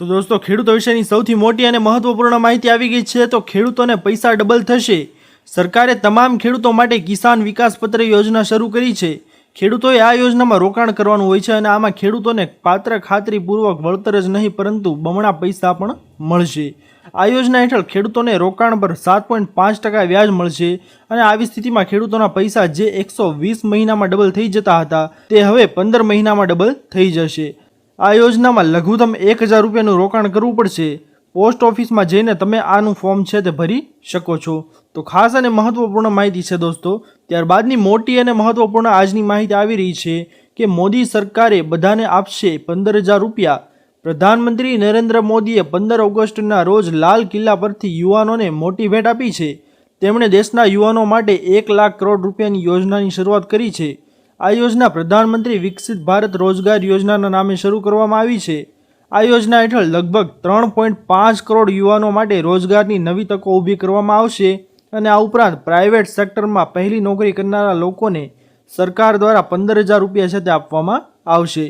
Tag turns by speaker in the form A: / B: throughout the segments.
A: તો દોસ્તો, ખેડૂતો વિશેની સૌથી મોટી અને મહત્વપૂર્ણ માહિતી આવી ગઈ છે, તો ખેડૂતોને પૈસા ડબલ થશે. સરકારે તમામ ખેડૂતો માટે કિસાન વિકાસ પત્ર યોજના શરૂ કરી છે. ખેડૂતોએ આ યોજનામાં રોકાણ કરવાનું હોય છે અને આમાં ખેડૂતોને પાત્ર ખાતરીપૂર્વક વળતર જ નહીં, પરંતુ બમણા પૈસા પણ મળશે. આ યોજના હેઠળ ખેડૂતોને રોકાણ પર સાત પોઈન્ટ પાંચ ટકા વ્યાજ મળશે અને આવી સ્થિતિમાં ખેડૂતોના પૈસા જે એકસો વીસ મહિનામાં ડબલ થઈ જતા હતા, તે હવે પંદર મહિનામાં ડબલ થઈ જશે. આ યોજનામાં લઘુત્તમ એક હજાર રૂપિયાનું રોકાણ કરવું પડશે. પોસ્ટ ઓફિસમાં જઈને તમે આનું ફોર્મ છે તે ભરી શકો છો. તો ખાસ અને મહત્વપૂર્ણ માહિતી છે દોસ્તો, ત્યારબાદની મોટી અને મહત્વપૂર્ણ આજની માહિતી આવી રહી છે કે મોદી સરકારે બધાને આપશે પંદર હજાર રૂપિયા. પ્રધાનમંત્રી નરેન્દ્ર મોદીએ પંદર ઓગસ્ટના રોજ લાલ કિલ્લા પરથી યુવાનોને મોટી ભેટ આપી છે. તેમણે દેશના યુવાનો માટે એક લાખ કરોડ રૂપિયાની યોજનાની શરૂઆત કરી છે. આ યોજના પ્રધાનમંત્રી વિકસિત ભારત રોજગાર યોજનાના નામે શરૂ કરવામાં આવી છે. આ યોજના હેઠળ લગભગ ત્રણ પોઈન્ટ પાંચ કરોડ યુવાનો માટે રોજગારની નવી તકો ઊભી કરવામાં આવશે અને આ ઉપરાંત પ્રાઇવેટ સેક્ટરમાં પહેલી નોકરી કરનારા લોકોને સરકાર દ્વારા પંદર હજાર રૂપિયા સાથે આપવામાં આવશે.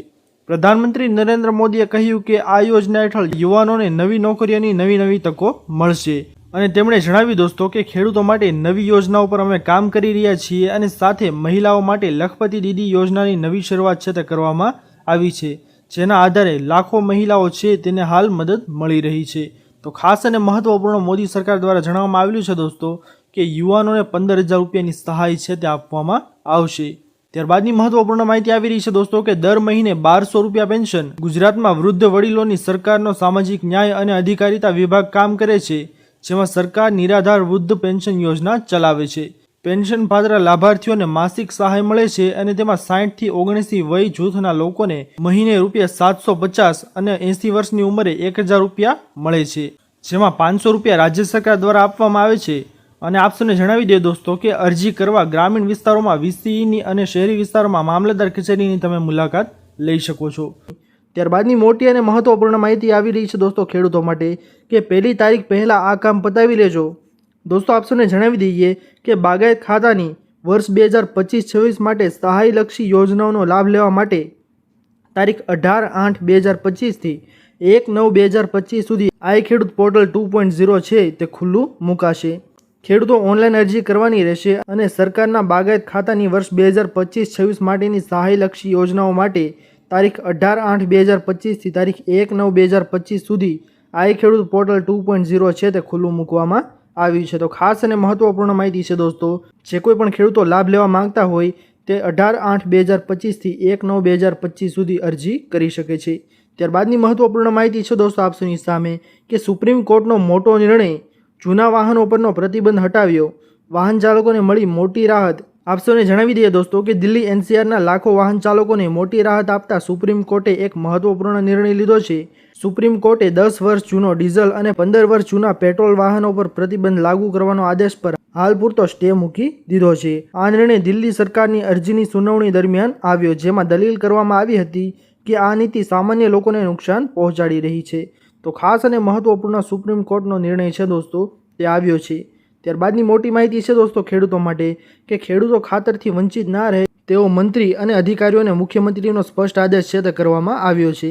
A: પ્રધાનમંત્રી નરેન્દ્ર મોદીએ કહ્યું કે આ યોજના હેઠળ યુવાનોને નવી નોકરીઓની નવી નવી તકો મળશે. અને તેમણે જણાવ્યું દોસ્તો કે ખેડૂતો માટે નવી યોજનાઓ પર અમે કામ કરી રહ્યા છીએ અને સાથે મહિલાઓ માટે લખપતિ દીદી યોજનાની નવી શરૂઆત છે તે કરવામાં આવી છે. જેના આધારે લાખો મહિલાઓ છે તેને હાલ મદદ મળી રહી છે. તો ખાસ અને મહત્વપૂર્ણ મોદી સરકાર દ્વારા જણાવવામાં આવેલું છે દોસ્તો કે યુવાનોને પંદર હજાર રૂપિયાની સહાય છે તે આપવામાં આવશે. ત્યારબાદની મહત્વપૂર્ણ માહિતી આવી રહી છે દોસ્તો કે દર મહિને બારસો રૂપિયા પેન્શન ગુજરાતમાં વૃદ્ધ વડીલોની સરકારનો સામાજિક ન્યાય અને અધિકારીતા વિભાગ કામ કરે છે. જેમાં સરકાર નિરાધાર વૃદ્ધ પેન્શન યોજના ચલાવે છે. પેન્શન પાત્ર લાભાર્થીઓને માસિક સહાય મળે છે અને તેમાં સાઠથી ઓગણીસથી વય જૂથના લોકોને મહિને રૂપિયા સાતસો પચાસ અને એંસી વર્ષની ઉંમરે એક હજાર રૂપિયા મળે છે. જેમાં પાંચસો રૂપિયા રાજ્ય સરકાર દ્વારા આપવામાં આવે છે. અને આપશોને જણાવી દે દોસ્તો કે અરજી કરવા ગ્રામીણ વિસ્તારોમાં વીસીઈની અને શહેરી વિસ્તારોમાં મામલતદાર કચેરીની તમે મુલાકાત લઈ શકો છો. ત્યારબાદની મોટી અને મહત્વપૂર્ણ માહિતી આવી રહી છે દોસ્તો ખેડૂતો માટે કે પહેલી તારીખ પહેલાં આ કામ પતાવી લેજો. દોસ્તો આપસોને જણાવી દઈએ કે બાગાયત ખાતાની વર્ષ બે હજાર પચીસ છવ્વીસ માટે સહાયલક્ષી યોજનાઓનો લાભ લેવા માટે તારીખ અઢાર આઠ બે હજાર પચીસથી એક નવ બે હજાર પચીસ સુધી આઈ ખેડૂત પોર્ટલ ટુ પોઈન્ટ ઝીરો છે તે ખુલ્લું મુકાશે. ખેડૂતો ઓનલાઈન અરજી કરવાની રહેશે અને સરકારના બાગાયત ખાતાની વર્ષ બે હજાર પચીસ છવ્વીસ માટેની સહાયલક્ષી યોજનાઓ માટે તારીખ અઢાર આઠ બે હજાર પચીસથી તારીખ એક નવ બે હજાર પચીસ સુધી આઈ ખેડૂત પોર્ટલ ટુ પોઈન્ટ ઝીરો છે તે ખુલ્લું મૂકવામાં આવ્યું છે. તો ખાસ અને મહત્વપૂર્ણ માહિતી છે દોસ્તો, જે કોઈ પણ ખેડૂતો લાભ લેવા માંગતા હોય તે અઢાર આઠ બે હજાર પચીસથી એક નવ બે હજાર પચીસ સુધી અરજી કરી શકે છે. ત્યારબાદની મહત્વપૂર્ણ માહિતી છે દોસ્તો આપસોની સામે કે સુપ્રીમ કોર્ટનો મોટો નિર્ણય જૂના વાહનો પરનો પ્રતિબંધ હટાવ્યો. વાહન ચાલકોને મળી મોટી રાહત આપસોને જણાવી દઈએ દોસ્તો કે દિલ્હી એનસીઆરના લાખો વાહન ચાલકોને મોટી રાહત આપતા સુપ્રીમ કોર્ટે એક મહત્વપૂર્ણ નિર્ણય લીધો છે. સુપ્રીમ કોર્ટે દસ વર્ષ જૂનો ડીઝલ અને પંદર વર્ષ જૂના પેટ્રોલ વાહનો પર પ્રતિબંધ લાગુ કરવાનો આદેશ પર હાલ પૂરતો સ્ટે મૂકી દીધો છે. આ નિર્ણય દિલ્હી સરકારની અરજીની સુનાવણી દરમિયાન આવ્યો, જેમાં દલીલ કરવામાં આવી હતી કે આ નીતિ સામાન્ય લોકોને નુકસાન પહોંચાડી રહી છે. તો ખાસ અને મહત્વપૂર્ણ સુપ્રીમ કોર્ટનો નિર્ણય છે દોસ્તો, તે આવ્યો છે. ત્યારબાદની મોટી માહિતી છે દોસ્તો ખેડૂતો માટે કે ખેડૂતો ખાતરથી વંચિત ના રહે તેવો મંત્રી અને અધિકારીઓને મુખ્યમંત્રીનો સ્પષ્ટ આદેશ છે તે કરવામાં આવ્યો છે.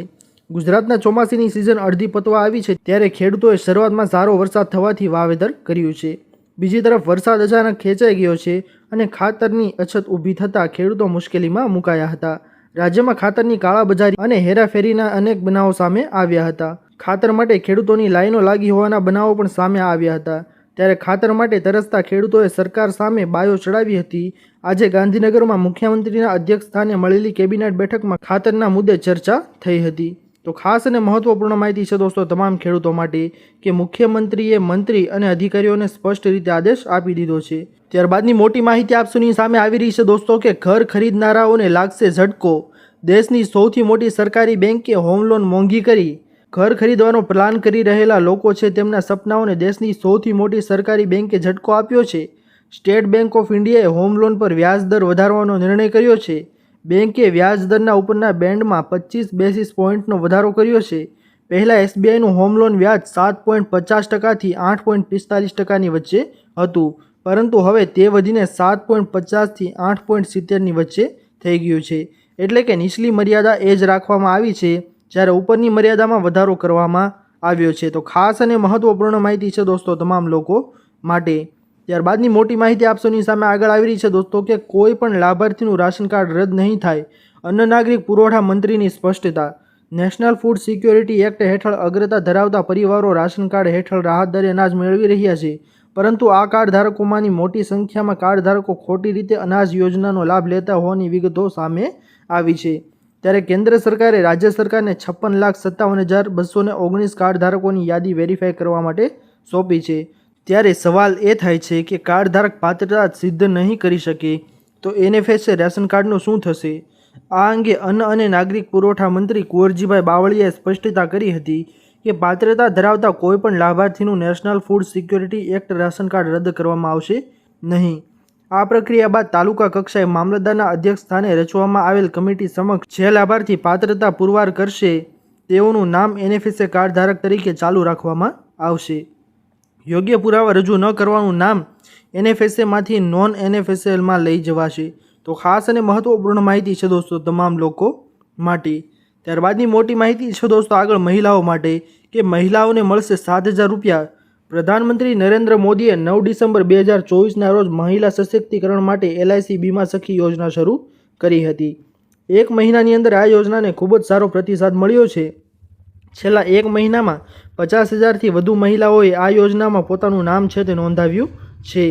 A: ગુજરાતના ચોમાસીની સિઝન અડધી પતવા આવી છે ત્યારે ખેડૂતોએ શરૂઆતમાં સારો વરસાદ થવાથી વાવેતર કર્યું છે. બીજી તરફ વરસાદ અચાનક ખેંચાઈ ગયો છે અને ખાતરની અછત ઊભી થતાં ખેડૂતો મુશ્કેલીમાં મુકાયા હતા. રાજ્યમાં ખાતરની કાળાબજારી અને હેરાફેરીના અનેક બનાવો સામે આવ્યા હતા. ખાતર માટે ખેડૂતોની લાઈનો લાગી હોવાના બનાવો પણ સામે આવ્યા હતા. ત્યારે ખાતર માટે તરસતા ખેડૂતોએ સરકાર સામે બાયો ચડાવી હતી. આજે ગાંધીનગરમાં મુખ્યમંત્રીના અધ્યક્ષ સ્થાને મળેલી કેબિનેટ બેઠકમાં ખાતરના મુદ્દે ચર્ચા થઈ હતી. તો ખાસ અને મહત્વપૂર્ણ માહિતી છે દોસ્તો તમામ ખેડૂતો માટે, કે મુખ્યમંત્રીએ મંત્રી અને અધિકારીઓને સ્પષ્ટ રીતે આદેશ આપી દીધો છે. ત્યારબાદની મોટી માહિતી આપસુની સામે આવી રહી છે દોસ્તો, કે ઘર ખરીદનારાઓને લાગશે ઝટકો. દેશની સૌથી મોટી સરકારી બેંકે હોમ લોન મોંઘી કરી. ઘર ખરીદવાનો પ્લાન કરી રહેલા લોકો છે તેમના સપનાઓને દેશની સૌથી મોટી સરકારી બેંકે ઝટકો આપ્યો છે. સ્ટેટ બેંક ઓફ ઇન્ડિયાએ હોમ લોન પર વ્યાજ દર વધારવાનો નિર્ણય કર્યો છે. બેંકે વ્યાજ દરના ઉપરના બેન્ડમાં પચીસ બેસિસ પોઈન્ટનો વધારો કર્યો છે. પહેલાં એસબીઆઈનું હોમ લોન વ્યાજ સાત પોઈન્ટ પચાસ ટકાથી આઠ પોઈન્ટ પિસ્તાલીસ ટકાની વચ્ચે હતું, પરંતુ હવે તે વધીને સાત પોઈન્ટ પચાસથી આઠ પોઈન્ટ સિત્તેરની વચ્ચે થઈ ગયું છે. એટલે કે નીચલી મર્યાદા એ જ રાખવામાં આવી છે. જ્યારે ઉપરની મર્યાદામાં વધારો કરવામાં આવ્યો છે, તો ખાસ અને મહત્વપૂર્ણ માહિતી છે દોસ્તો તમામ લોકો માટે. ત્યારબાદની મોટી માહિતી આપસોની સામે આગળ આવી રહી છે દોસ્તો કે કોઈ પણ લાભાર્થીનું રાશન કાર્ડ રદ નહીં થાય. અન્ન નાગરિક પુરવઠા મંત્રીની સ્પષ્ટતા. નેશનલ ફૂડ સિક્યોરિટી એક્ટ હેઠળ અગ્રતા ધરાવતા પરિવારો રાશન કાર્ડ હેઠળ રાહત દરે અનાજ મેળવી રહ્યા છે. પરંતુ આ કાર્ડ ધારકોમાંની મોટી સંખ્યામાં કાર્ડ ધારકો ખોટી રીતે અનાજ યોજનાનો લાભ લેતા હોવાની વિગતો સામે આવી છે. ત્યારે કેન્દ્ર સરકારે રાજ્ય સરકારને છપ્પન લાખ સત્તાવન હજાર બસો ને ઓગણીસ કાર્ડ ધારકોની યાદી વેરીફાઈ કરવા માટે સોંપી છે. ત્યારે સવાલ એ થાય છે કે કાર્ડ ધારક પાત્રતા સિદ્ધ નહીં કરી શકે તો એનએફએસએ રેશન કાર્ડનું શું થશે? આ અંગે અન્ન અને નાગરિક પુરવઠા મંત્રી કુંવરજીભાઈ બાવળિયાએ સ્પષ્ટતા કરી હતી કે પાત્રતા ધરાવતા કોઈપણ લાભાર્થીનું national food security act ration card રદ કરવામાં આવશે નહીં. આ પ્રક્રિયા બાદ તાલુકા કક્ષાએ મામલતદારના અધ્યક્ષ સ્થાને રચવામાં આવેલ કમિટી સમક્ષ જે લાભાર્થી પાત્રતા પુરવાર કરશે, તેઓનું નામ એનએફએસએ કાર્ડ ધારક તરીકે ચાલુ રાખવામાં આવશે. યોગ્ય પુરાવા રજૂ ન કરવાનું નામ એનએફએસએમાંથી નોન એનએફએસએલમાં લઈ જવાશે. તો ખાસ અને મહત્વપૂર્ણ માહિતી છે દોસ્તો તમામ લોકો માટે. ત્યારબાદની મોટી માહિતી છે દોસ્તો આગળ મહિલાઓ માટે, કે મહિલાઓને મળશે સાત હજાર રૂપિયા પ્રધાનમંત્રી નરેન્દ્ર મોદીએ નવ ડિસેમ્બર બે હજાર ચોવીસના રોજ મહિલા સશક્તિકરણ માટે એલઆઈસી બીમા સખી યોજના શરૂ કરી હતી. એક મહિનાની અંદર આ યોજનાને ખૂબ જ સારો પ્રતિસાદ મળ્યો છે. છેલ્લા એક મહિનામાં પચાસ હજારથી વધુ મહિલાઓએ આ યોજનામાં પોતાનું નામ છે તે નોંધાવ્યું છે.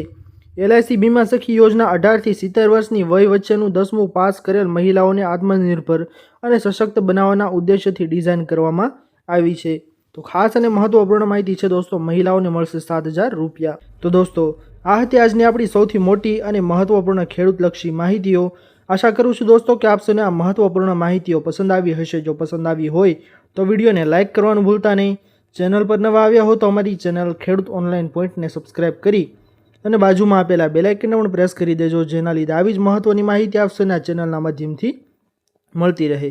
A: એલઆઈસી બીમા સખી યોજના અઢારથી સિત્તેર વર્ષની વય વચ્ચેનું દસમું પાસ કરેલ મહિલાઓને આત્મનિર્ભર અને સશક્ત બનાવવાના ઉદ્દેશ્યથી ડિઝાઇન કરવામાં આવી છે. તો ખાસ અને મહત્વપૂર્ણ માહિતી છે દોસ્તો, મહિલાઓને મળશે સાત હજાર રૂપિયા. તો દોસ્તો, આ હતી આજની આપણી સૌથી મોટી અને મહત્વપૂર્ણ ખેડૂતલક્ષી માહિતીઓ. આશા કરું છું દોસ્તો કે આપ આ મહત્વપૂર્ણ માહિતીઓ પસંદ આવી હશે. જો પસંદ આવી હોય, તો વિડીયોને લાઇક કરવાનું ભૂલતા નહીં. ચેનલ પર નવા આવ્યા હો તો અમારી ચેનલ ખેડૂત ઓનલાઈન પોઈન્ટને સબસ્ક્રાઇબ કરી અને બાજુમાં આપેલા બેલાઇકનને પણ પ્રેસ કરી દેજો, જેના લીધે આવી જ મહત્ત્વની માહિતી આપશે આ ચેનલના માધ્યમથી મળતી રહે.